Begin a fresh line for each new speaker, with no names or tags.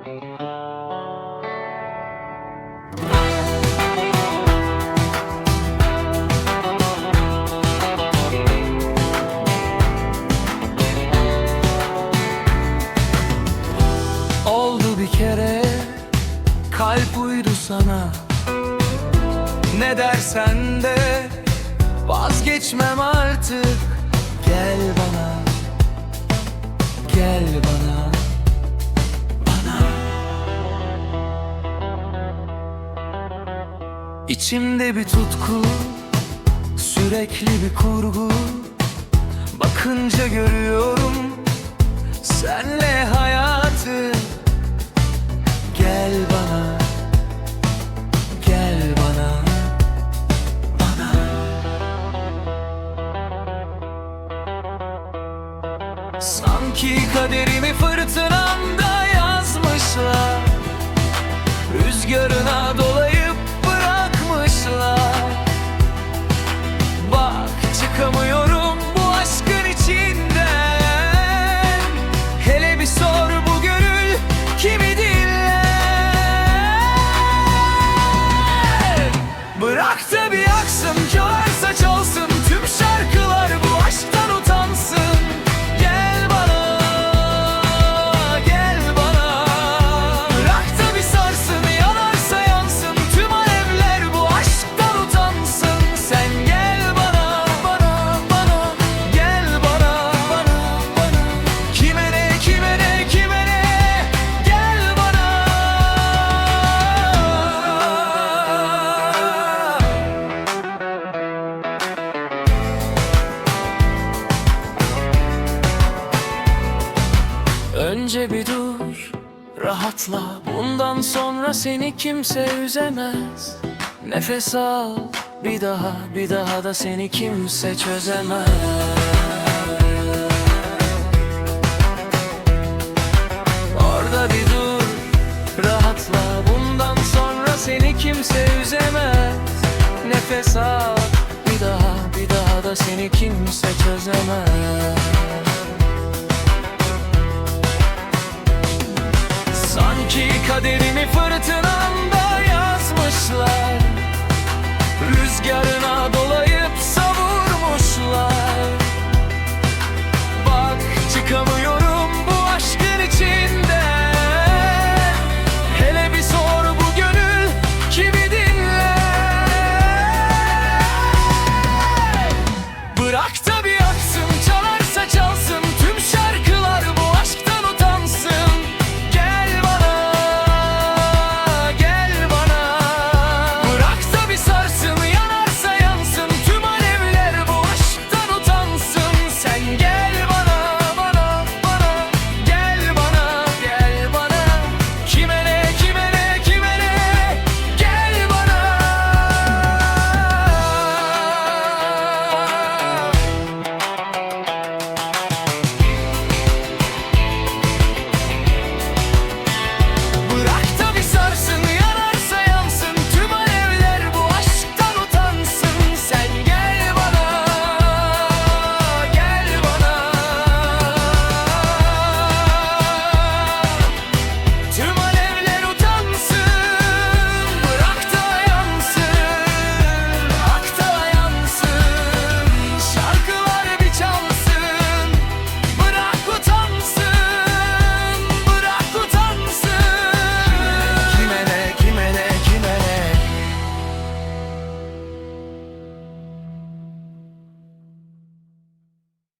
Oldu bir kere kalp sana. Ne dersen de vazgeçmem artık. İçimde bir tutku Sürekli bir kurgu. Bakınca görüyorum Senle hayatı. Gel bana Gel bana Bana. Sanki kaderimi fırtınamda yazmışlar. Rüzgarına dolayıp Önce bir dur, rahatla Bundan sonra seni kimse üzemez. Nefes al, bir daha, bir daha da seni kimse çözemez. Orada bir dur, rahatla Bundan sonra seni kimse üzemez. Nefes al, bir daha, bir daha da seni kimse çözemez kaderimi fırtınamda